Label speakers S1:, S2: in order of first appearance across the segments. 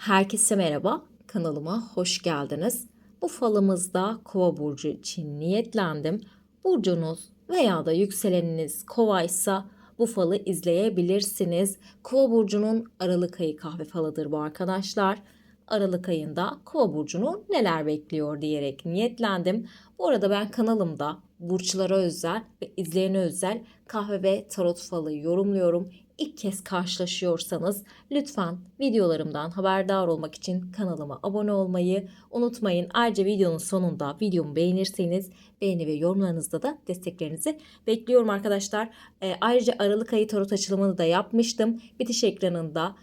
S1: Herkese merhaba, kanalıma hoş geldiniz. Bu falımızda Kova burcu için niyetlendim. Burcunuz veya da yükseleniniz Kovaysa bu falı izleyebilirsiniz. Kova burcunun Aralık ayı kahve falıdır bu arkadaşlar. Aralık ayında Kova burcunu neler bekliyor diyerek niyetlendim. Bu arada ben kanalımda burçlara özel ve izleyene özel kahve ve tarot falı yorumluyorum. İlk kez karşılaşıyorsanız lütfen videolarımdan haberdar olmak için kanalıma abone olmayı unutmayın. Ayrıca videonun sonunda videomu beğenirseniz beğeni ve yorumlarınızda da desteklerinizi bekliyorum arkadaşlar. Ee, ayrıca Aralık ayı tarot açılımını da yapmıştım. Bitiş ekranında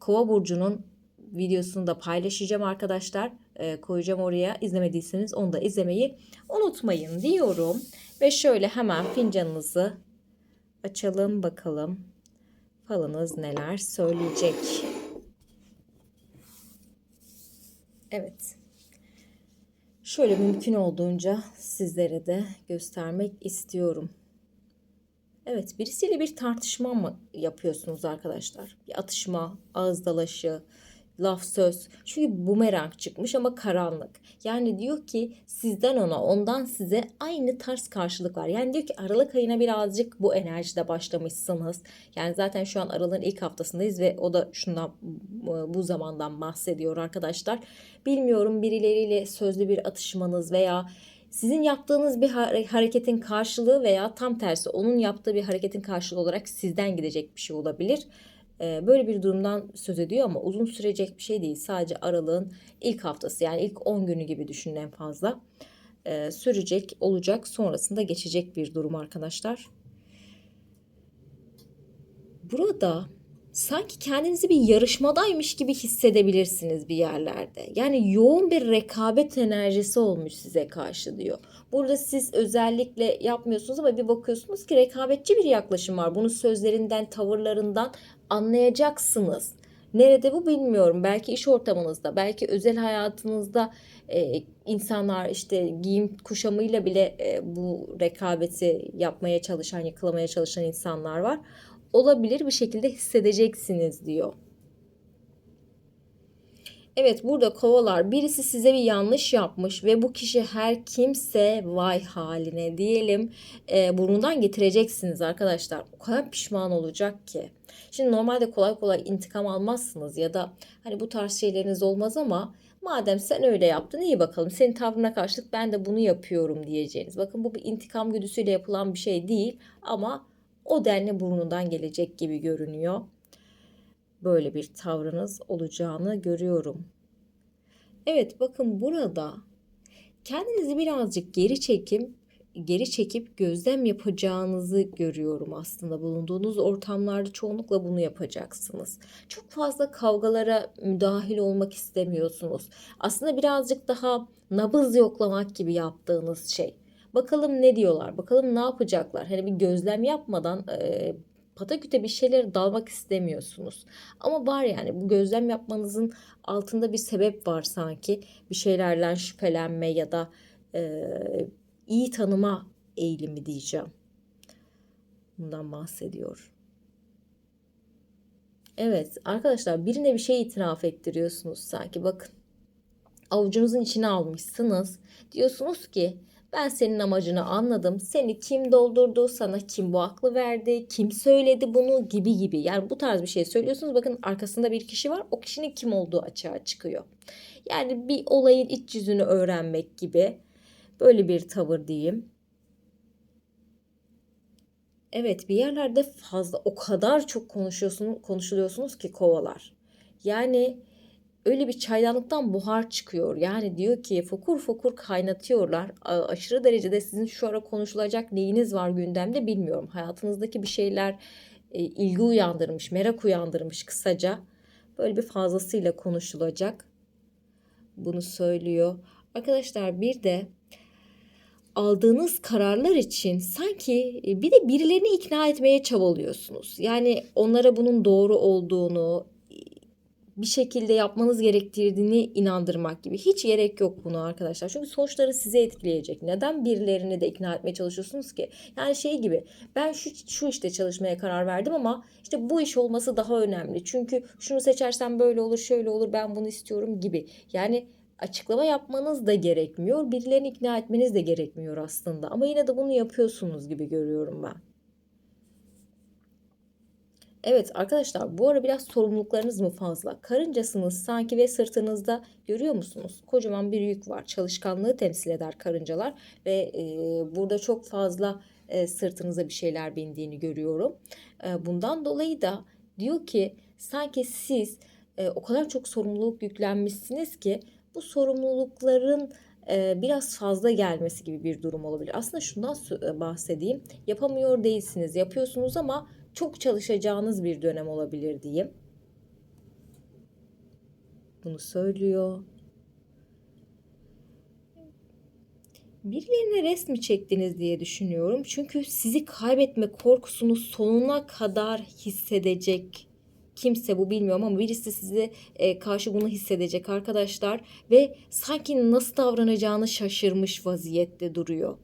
S1: Kova burcunun videosunu da paylaşacağım arkadaşlar. Ee, koyacağım oraya. İzlemediyseniz onu da izlemeyi unutmayın diyorum. Ve şöyle hemen fincanınızı açalım bakalım. Falınız neler söyleyecek. Evet. Şöyle mümkün olduğunca sizlere de göstermek istiyorum. Evet, birisiyle bir tartışma mı yapıyorsunuz arkadaşlar? Bir atışma, ağız dalaşı, laf söz. Çünkü bumerang çıkmış ama karanlık. Yani diyor ki sizden ona, ondan size aynı tarz karşılık var. Yani diyor ki Aralık ayına birazcık bu enerjide başlamışsınız. Yani zaten şu an Aralık'ın ilk haftasındayız ve o da şundan bu zamandan bahsediyor arkadaşlar. Bilmiyorum birileriyle sözlü bir atışmanız veya sizin yaptığınız bir hareketin karşılığı veya tam tersi onun yaptığı bir hareketin karşılığı olarak sizden gidecek bir şey olabilir. Böyle bir durumdan söz ediyor ama uzun sürecek bir şey değil. Sadece aralığın ilk haftası yani ilk 10 günü gibi düşünün en fazla. Sürecek, olacak, sonrasında geçecek bir durum arkadaşlar. Burada sanki kendinizi bir yarışmadaymış gibi hissedebilirsiniz bir yerlerde. Yani yoğun bir rekabet enerjisi olmuş size karşı diyor. Burada siz özellikle yapmıyorsunuz ama bir bakıyorsunuz ki rekabetçi bir yaklaşım var. Bunu sözlerinden, tavırlarından anlayacaksınız. Nerede bu bilmiyorum. Belki iş ortamınızda, belki özel hayatınızda e, insanlar işte giyim kuşamıyla bile e, bu rekabeti yapmaya çalışan, yakalamaya çalışan insanlar var olabilir bir şekilde hissedeceksiniz diyor. Evet burada kovalar birisi size bir yanlış yapmış ve bu kişi her kimse vay haline diyelim e, burnundan getireceksiniz arkadaşlar. O kadar pişman olacak ki. Şimdi normalde kolay kolay intikam almazsınız ya da hani bu tarz şeyleriniz olmaz ama madem sen öyle yaptın iyi bakalım senin tavrına karşılık ben de bunu yapıyorum diyeceğiniz. Bakın bu bir intikam güdüsüyle yapılan bir şey değil ama o denli burnundan gelecek gibi görünüyor. Böyle bir tavrınız olacağını görüyorum. Evet bakın burada kendinizi birazcık geri çekim geri çekip gözlem yapacağınızı görüyorum aslında. Bulunduğunuz ortamlarda çoğunlukla bunu yapacaksınız. Çok fazla kavgalara müdahil olmak istemiyorsunuz. Aslında birazcık daha nabız yoklamak gibi yaptığınız şey. Bakalım ne diyorlar, bakalım ne yapacaklar. Hani bir gözlem yapmadan e, pataküte bir şeyler dalmak istemiyorsunuz. Ama var yani bu gözlem yapmanızın altında bir sebep var sanki. Bir şeylerden şüphelenme ya da e, iyi tanıma eğilimi diyeceğim. Bundan bahsediyor. Evet arkadaşlar birine bir şey itiraf ettiriyorsunuz sanki bakın. Avucunuzun içine almışsınız. Diyorsunuz ki ben senin amacını anladım. Seni kim doldurdu, sana kim bu aklı verdi, kim söyledi bunu gibi gibi. Yani bu tarz bir şey söylüyorsunuz. Bakın arkasında bir kişi var. O kişinin kim olduğu açığa çıkıyor. Yani bir olayın iç yüzünü öğrenmek gibi. Böyle bir tavır diyeyim. Evet bir yerlerde fazla o kadar çok konuşuyorsunuz, konuşuluyorsunuz ki kovalar. Yani öyle bir çaydanlıktan buhar çıkıyor. Yani diyor ki fokur fokur kaynatıyorlar. Aşırı derecede sizin şu ara konuşulacak neyiniz var gündemde bilmiyorum. Hayatınızdaki bir şeyler e, ilgi uyandırmış, merak uyandırmış kısaca. Böyle bir fazlasıyla konuşulacak. Bunu söylüyor. Arkadaşlar bir de aldığınız kararlar için sanki e, bir de birilerini ikna etmeye çabalıyorsunuz. Yani onlara bunun doğru olduğunu, bir şekilde yapmanız gerektirdiğini inandırmak gibi. Hiç gerek yok buna arkadaşlar. Çünkü sonuçları size etkileyecek. Neden birilerini de ikna etmeye çalışıyorsunuz ki? Yani şey gibi ben şu, şu işte çalışmaya karar verdim ama işte bu iş olması daha önemli. Çünkü şunu seçersem böyle olur şöyle olur ben bunu istiyorum gibi. Yani açıklama yapmanız da gerekmiyor. Birilerini ikna etmeniz de gerekmiyor aslında. Ama yine de bunu yapıyorsunuz gibi görüyorum ben. Evet arkadaşlar bu ara biraz sorumluluklarınız mı fazla? Karıncasınız sanki ve sırtınızda görüyor musunuz? Kocaman bir yük var. Çalışkanlığı temsil eder karıncalar ve e, burada çok fazla e, sırtınıza bir şeyler bindiğini görüyorum. E, bundan dolayı da diyor ki sanki siz e, o kadar çok sorumluluk yüklenmişsiniz ki bu sorumlulukların e, biraz fazla gelmesi gibi bir durum olabilir. Aslında şundan sö- bahsedeyim. Yapamıyor değilsiniz, yapıyorsunuz ama çok çalışacağınız bir dönem olabilir diyeyim. Bunu söylüyor. Birilerine rest mi çektiniz diye düşünüyorum. Çünkü sizi kaybetme korkusunu sonuna kadar hissedecek kimse bu bilmiyorum ama birisi size e, karşı bunu hissedecek arkadaşlar ve sanki nasıl davranacağını şaşırmış vaziyette duruyor.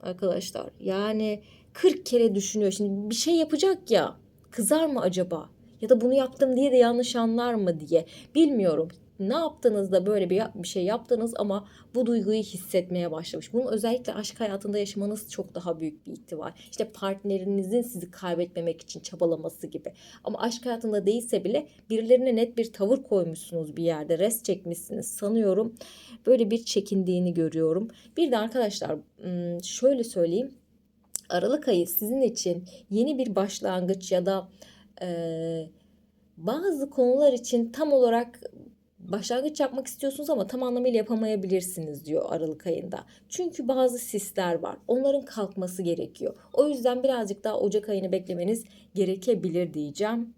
S1: Arkadaşlar yani 40 kere düşünüyor. Şimdi bir şey yapacak ya kızar mı acaba? Ya da bunu yaptım diye de yanlış anlar mı diye. Bilmiyorum. Ne yaptığınızda böyle bir, bir şey yaptınız ama bu duyguyu hissetmeye başlamış. Bunun özellikle aşk hayatında yaşamanız çok daha büyük bir ihtimal. İşte partnerinizin sizi kaybetmemek için çabalaması gibi. Ama aşk hayatında değilse bile birilerine net bir tavır koymuşsunuz bir yerde. Rest çekmişsiniz sanıyorum. Böyle bir çekindiğini görüyorum. Bir de arkadaşlar şöyle söyleyeyim. Aralık ayı sizin için yeni bir başlangıç ya da e, bazı konular için tam olarak başlangıç yapmak istiyorsunuz ama tam anlamıyla yapamayabilirsiniz diyor Aralık ayında. Çünkü bazı sisler var. Onların kalkması gerekiyor. O yüzden birazcık daha Ocak ayını beklemeniz gerekebilir diyeceğim.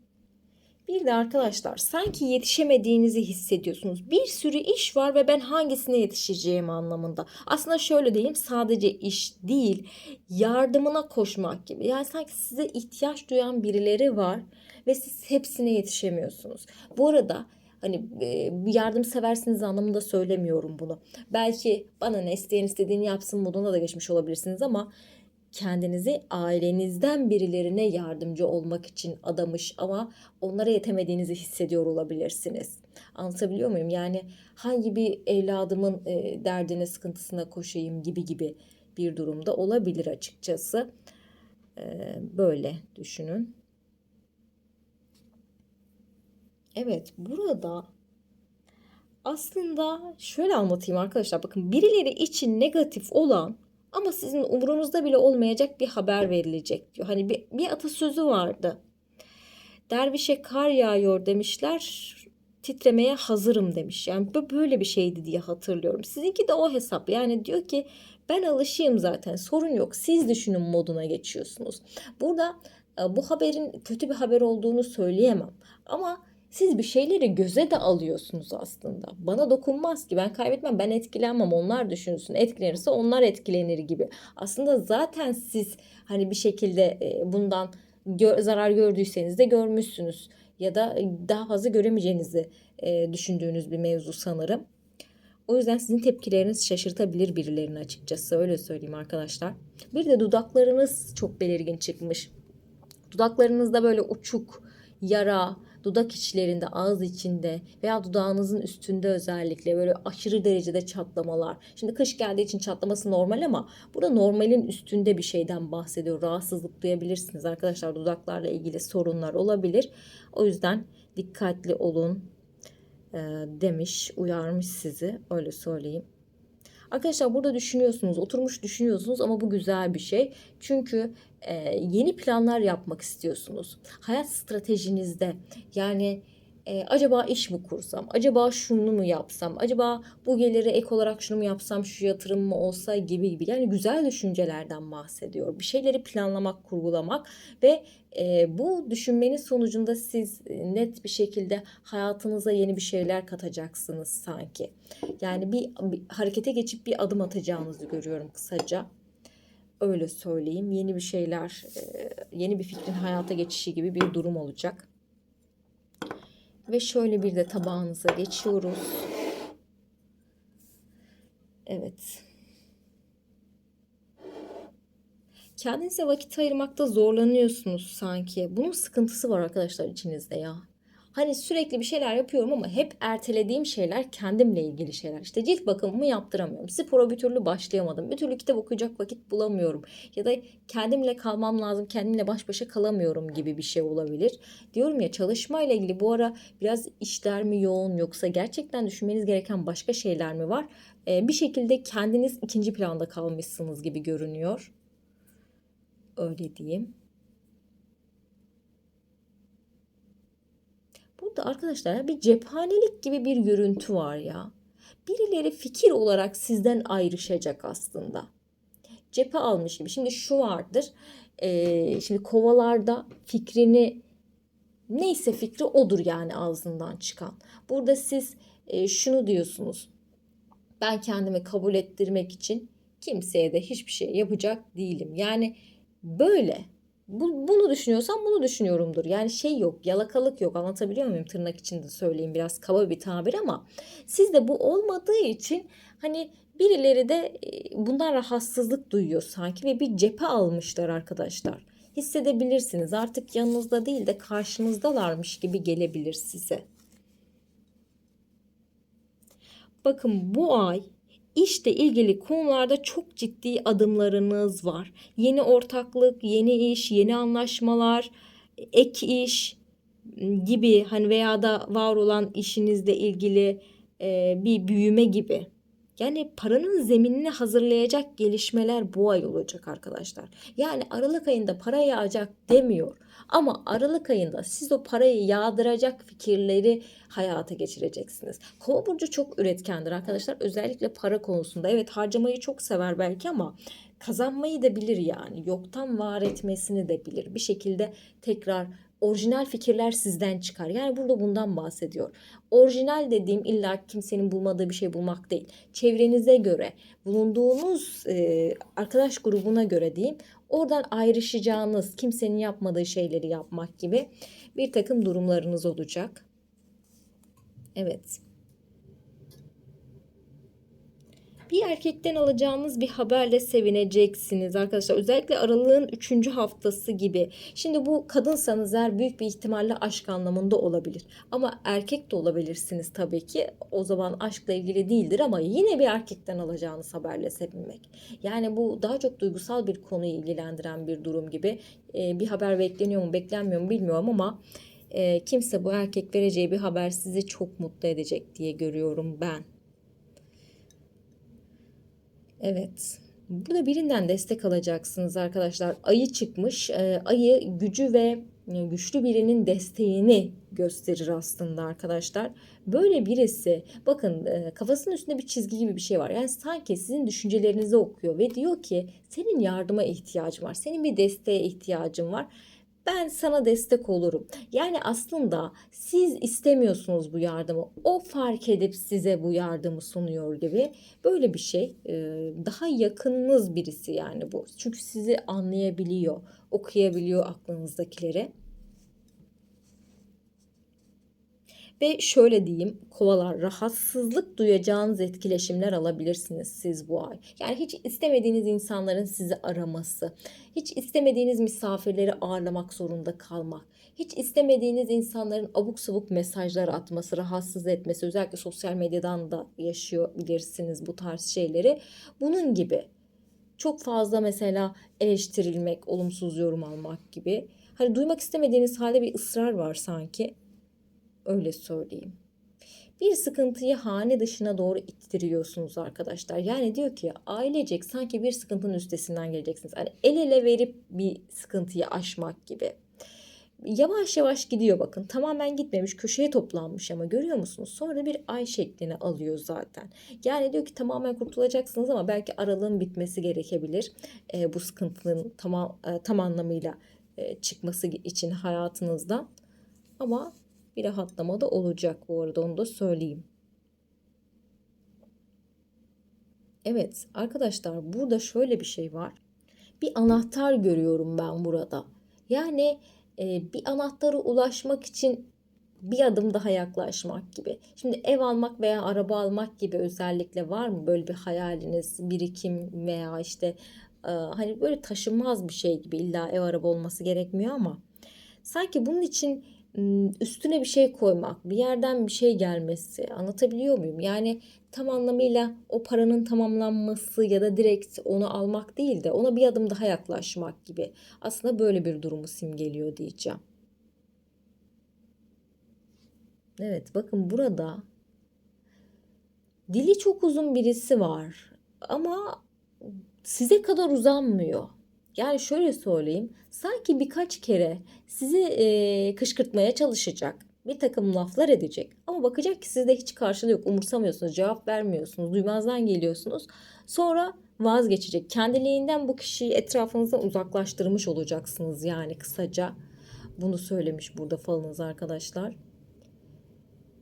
S1: Bir de arkadaşlar sanki yetişemediğinizi hissediyorsunuz. Bir sürü iş var ve ben hangisine yetişeceğim anlamında. Aslında şöyle diyeyim sadece iş değil yardımına koşmak gibi. Yani sanki size ihtiyaç duyan birileri var ve siz hepsine yetişemiyorsunuz. Bu arada hani e, yardım seversiniz anlamında söylemiyorum bunu. Belki bana ne isteyen istediğini yapsın moduna da geçmiş olabilirsiniz ama kendinizi ailenizden birilerine yardımcı olmak için adamış ama onlara yetemediğinizi hissediyor olabilirsiniz. Anlatabiliyor muyum? Yani hangi bir evladımın e, derdine, sıkıntısına koşayım gibi gibi bir durumda olabilir açıkçası. E, böyle düşünün. Evet, burada aslında şöyle anlatayım arkadaşlar. Bakın birileri için negatif olan ama sizin umurunuzda bile olmayacak bir haber verilecek diyor. Hani bir, bir atasözü vardı. Dervişe kar yağıyor demişler. Titremeye hazırım demiş. Yani böyle bir şeydi diye hatırlıyorum. Sizinki de o hesap. Yani diyor ki ben alışayım zaten sorun yok. Siz düşünün moduna geçiyorsunuz. Burada e, bu haberin kötü bir haber olduğunu söyleyemem. Ama siz bir şeyleri göze de alıyorsunuz aslında. Bana dokunmaz ki ben kaybetmem ben etkilenmem onlar düşünsün etkilenirse onlar etkilenir gibi. Aslında zaten siz hani bir şekilde e, bundan gö- zarar gördüyseniz de görmüşsünüz ya da daha fazla göremeyeceğinizi e, düşündüğünüz bir mevzu sanırım. O yüzden sizin tepkileriniz şaşırtabilir birilerini açıkçası öyle söyleyeyim arkadaşlar. Bir de dudaklarınız çok belirgin çıkmış. Dudaklarınızda böyle uçuk, yara, dudak içlerinde, ağız içinde veya dudağınızın üstünde özellikle böyle aşırı derecede çatlamalar. Şimdi kış geldiği için çatlaması normal ama burada normalin üstünde bir şeyden bahsediyor. Rahatsızlık duyabilirsiniz arkadaşlar. Dudaklarla ilgili sorunlar olabilir. O yüzden dikkatli olun demiş, uyarmış sizi. Öyle söyleyeyim. Arkadaşlar burada düşünüyorsunuz, oturmuş düşünüyorsunuz ama bu güzel bir şey. Çünkü e, yeni planlar yapmak istiyorsunuz. Hayat stratejinizde yani e, acaba iş mi kursam, acaba şunu mu yapsam, acaba bu geliri ek olarak şunu mu yapsam, şu yatırım mı olsa gibi gibi. Yani güzel düşüncelerden bahsediyor. Bir şeyleri planlamak, kurgulamak ve e, bu düşünmenin sonucunda siz net bir şekilde hayatınıza yeni bir şeyler katacaksınız sanki. Yani bir, bir harekete geçip bir adım atacağınızı görüyorum kısaca öyle söyleyeyim. Yeni bir şeyler, yeni bir fikrin hayata geçişi gibi bir durum olacak. Ve şöyle bir de tabağınıza geçiyoruz. Evet. Kendinize vakit ayırmakta zorlanıyorsunuz sanki. Bunun sıkıntısı var arkadaşlar içinizde ya. Hani sürekli bir şeyler yapıyorum ama hep ertelediğim şeyler kendimle ilgili şeyler. İşte cilt bakımımı yaptıramıyorum. Spora bir türlü başlayamadım. Bir türlü kitap okuyacak vakit bulamıyorum. Ya da kendimle kalmam lazım, kendimle baş başa kalamıyorum gibi bir şey olabilir. Diyorum ya çalışmayla ilgili bu ara biraz işler mi yoğun yoksa gerçekten düşünmeniz gereken başka şeyler mi var? Ee, bir şekilde kendiniz ikinci planda kalmışsınız gibi görünüyor. Öyle diyeyim. Burada arkadaşlar bir cephanelik gibi bir görüntü var ya. Birileri fikir olarak sizden ayrışacak aslında. Cephe almış gibi. Şimdi şu vardır. Ee, şimdi kovalarda fikrini neyse fikri odur yani ağzından çıkan. Burada siz e, şunu diyorsunuz. Ben kendimi kabul ettirmek için kimseye de hiçbir şey yapacak değilim. Yani böyle bu, bunu düşünüyorsam bunu düşünüyorumdur. Yani şey yok, yalakalık yok. Anlatabiliyor muyum? Tırnak içinde söyleyeyim biraz kaba bir tabir ama sizde bu olmadığı için hani birileri de e, bundan rahatsızlık duyuyor sanki ve bir cephe almışlar arkadaşlar. Hissedebilirsiniz. Artık yanınızda değil de karşınızdalarmış gibi gelebilir size. Bakın bu ay İşle ilgili konularda çok ciddi adımlarınız var. Yeni ortaklık, yeni iş, yeni anlaşmalar, ek iş gibi hani veya da var olan işinizle ilgili bir büyüme gibi. Yani paranın zeminini hazırlayacak gelişmeler bu ay olacak arkadaşlar. Yani Aralık ayında para yağacak demiyor. Ama Aralık ayında siz o parayı yağdıracak fikirleri hayata geçireceksiniz. Kova burcu çok üretkendir arkadaşlar. Özellikle para konusunda. Evet harcamayı çok sever belki ama kazanmayı da bilir yani. Yoktan var etmesini de bilir. Bir şekilde tekrar orijinal fikirler sizden çıkar. Yani burada bundan bahsediyor. Orijinal dediğim illa kimsenin bulmadığı bir şey bulmak değil. Çevrenize göre, bulunduğunuz e, arkadaş grubuna göre diyeyim. Oradan ayrışacağınız, kimsenin yapmadığı şeyleri yapmak gibi bir takım durumlarınız olacak. Evet. Bir erkekten alacağınız bir haberle sevineceksiniz arkadaşlar. Özellikle aralığın 3. haftası gibi. Şimdi bu kadınsanız eğer büyük bir ihtimalle aşk anlamında olabilir. Ama erkek de olabilirsiniz tabii ki. O zaman aşkla ilgili değildir ama yine bir erkekten alacağınız haberle sevinmek. Yani bu daha çok duygusal bir konuyu ilgilendiren bir durum gibi. Ee, bir haber bekleniyor mu beklenmiyor mu bilmiyorum ama e, kimse bu erkek vereceği bir haber sizi çok mutlu edecek diye görüyorum ben. Evet. Burada birinden destek alacaksınız arkadaşlar. Ayı çıkmış. E, ayı gücü ve e, güçlü birinin desteğini gösterir aslında arkadaşlar. Böyle birisi bakın e, kafasının üstünde bir çizgi gibi bir şey var. Yani sanki sizin düşüncelerinizi okuyor ve diyor ki senin yardıma ihtiyacın var. Senin bir desteğe ihtiyacın var ben sana destek olurum. Yani aslında siz istemiyorsunuz bu yardımı. O fark edip size bu yardımı sunuyor gibi. Böyle bir şey. Daha yakınınız birisi yani bu. Çünkü sizi anlayabiliyor, okuyabiliyor aklınızdakileri. Ve şöyle diyeyim kovalar rahatsızlık duyacağınız etkileşimler alabilirsiniz siz bu ay. Yani hiç istemediğiniz insanların sizi araması, hiç istemediğiniz misafirleri ağırlamak zorunda kalmak, hiç istemediğiniz insanların abuk sabuk mesajlar atması, rahatsız etmesi, özellikle sosyal medyadan da yaşayabilirsiniz bu tarz şeyleri. Bunun gibi çok fazla mesela eleştirilmek, olumsuz yorum almak gibi. Hani duymak istemediğiniz halde bir ısrar var sanki. Öyle söyleyeyim. Bir sıkıntıyı hane dışına doğru ittiriyorsunuz arkadaşlar. Yani diyor ki ailecek sanki bir sıkıntının üstesinden geleceksiniz. Yani el ele verip bir sıkıntıyı aşmak gibi. Yavaş yavaş gidiyor bakın. Tamamen gitmemiş köşeye toplanmış ama görüyor musunuz? Sonra bir ay şeklini alıyor zaten. Yani diyor ki tamamen kurtulacaksınız ama belki aralığın bitmesi gerekebilir. E, bu sıkıntının tamam, e, tam anlamıyla e, çıkması için hayatınızdan. Ama bir rahatlama da olacak bu arada onu da söyleyeyim. Evet arkadaşlar burada şöyle bir şey var. Bir anahtar görüyorum ben burada. Yani e, bir anahtara ulaşmak için bir adım daha yaklaşmak gibi. Şimdi ev almak veya araba almak gibi özellikle var mı böyle bir hayaliniz, birikim veya işte e, hani böyle taşınmaz bir şey gibi illa ev araba olması gerekmiyor ama sanki bunun için üstüne bir şey koymak, bir yerden bir şey gelmesi anlatabiliyor muyum? Yani tam anlamıyla o paranın tamamlanması ya da direkt onu almak değil de ona bir adım daha yaklaşmak gibi. Aslında böyle bir durumu simgeliyor diyeceğim. Evet bakın burada dili çok uzun birisi var ama size kadar uzanmıyor. Yani şöyle söyleyeyim sanki birkaç kere sizi e, kışkırtmaya çalışacak. Bir takım laflar edecek ama bakacak ki sizde hiç karşılığı yok. Umursamıyorsunuz, cevap vermiyorsunuz, duymazdan geliyorsunuz. Sonra vazgeçecek. Kendiliğinden bu kişiyi etrafınızdan uzaklaştırmış olacaksınız yani kısaca. Bunu söylemiş burada falınız arkadaşlar.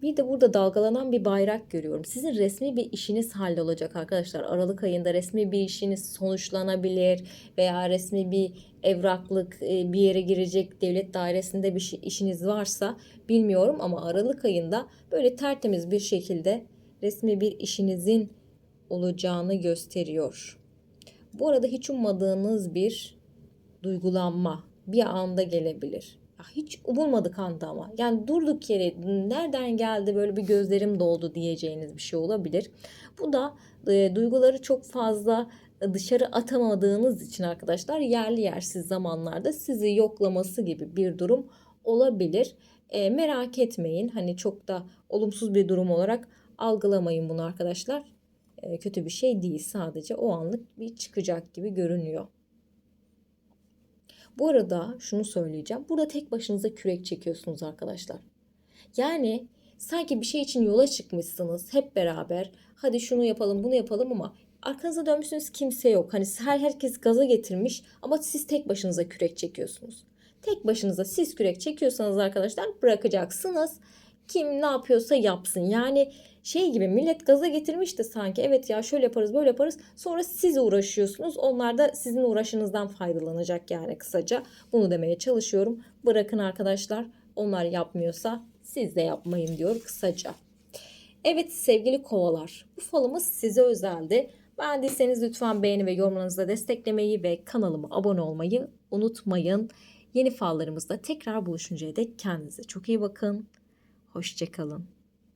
S1: Bir de burada dalgalanan bir bayrak görüyorum. Sizin resmi bir işiniz hallolacak arkadaşlar. Aralık ayında resmi bir işiniz sonuçlanabilir veya resmi bir evraklık e, bir yere girecek devlet dairesinde bir işiniz varsa bilmiyorum ama Aralık ayında böyle tertemiz bir şekilde resmi bir işinizin olacağını gösteriyor. Bu arada hiç ummadığınız bir duygulanma bir anda gelebilir. Ya hiç umulmadık anda ama. Yani durduk yere nereden geldi böyle bir gözlerim doldu diyeceğiniz bir şey olabilir. Bu da e, duyguları çok fazla dışarı atamadığınız için arkadaşlar yerli yersiz zamanlarda sizi yoklaması gibi bir durum olabilir. E, merak etmeyin. Hani çok da olumsuz bir durum olarak algılamayın bunu arkadaşlar. E, kötü bir şey değil. Sadece o anlık bir çıkacak gibi görünüyor. Bu arada şunu söyleyeceğim. Burada tek başınıza kürek çekiyorsunuz arkadaşlar. Yani sanki bir şey için yola çıkmışsınız hep beraber. Hadi şunu yapalım, bunu yapalım ama arkanıza dönmüşsünüz kimse yok. Hani her herkes gaza getirmiş ama siz tek başınıza kürek çekiyorsunuz. Tek başınıza siz kürek çekiyorsanız arkadaşlar bırakacaksınız. Kim ne yapıyorsa yapsın. Yani şey gibi millet gaza getirmiş de sanki evet ya şöyle yaparız böyle yaparız. Sonra siz uğraşıyorsunuz. Onlar da sizin uğraşınızdan faydalanacak yani kısaca. Bunu demeye çalışıyorum. Bırakın arkadaşlar. Onlar yapmıyorsa siz de yapmayın diyor kısaca. Evet sevgili kovalar. Bu falımız size özeldi. Beğendiyseniz lütfen beğeni ve yorumlarınızla desteklemeyi ve kanalıma abone olmayı unutmayın. Yeni fallarımızda tekrar buluşuncaya dek kendinize çok iyi bakın. Hoşçakalın.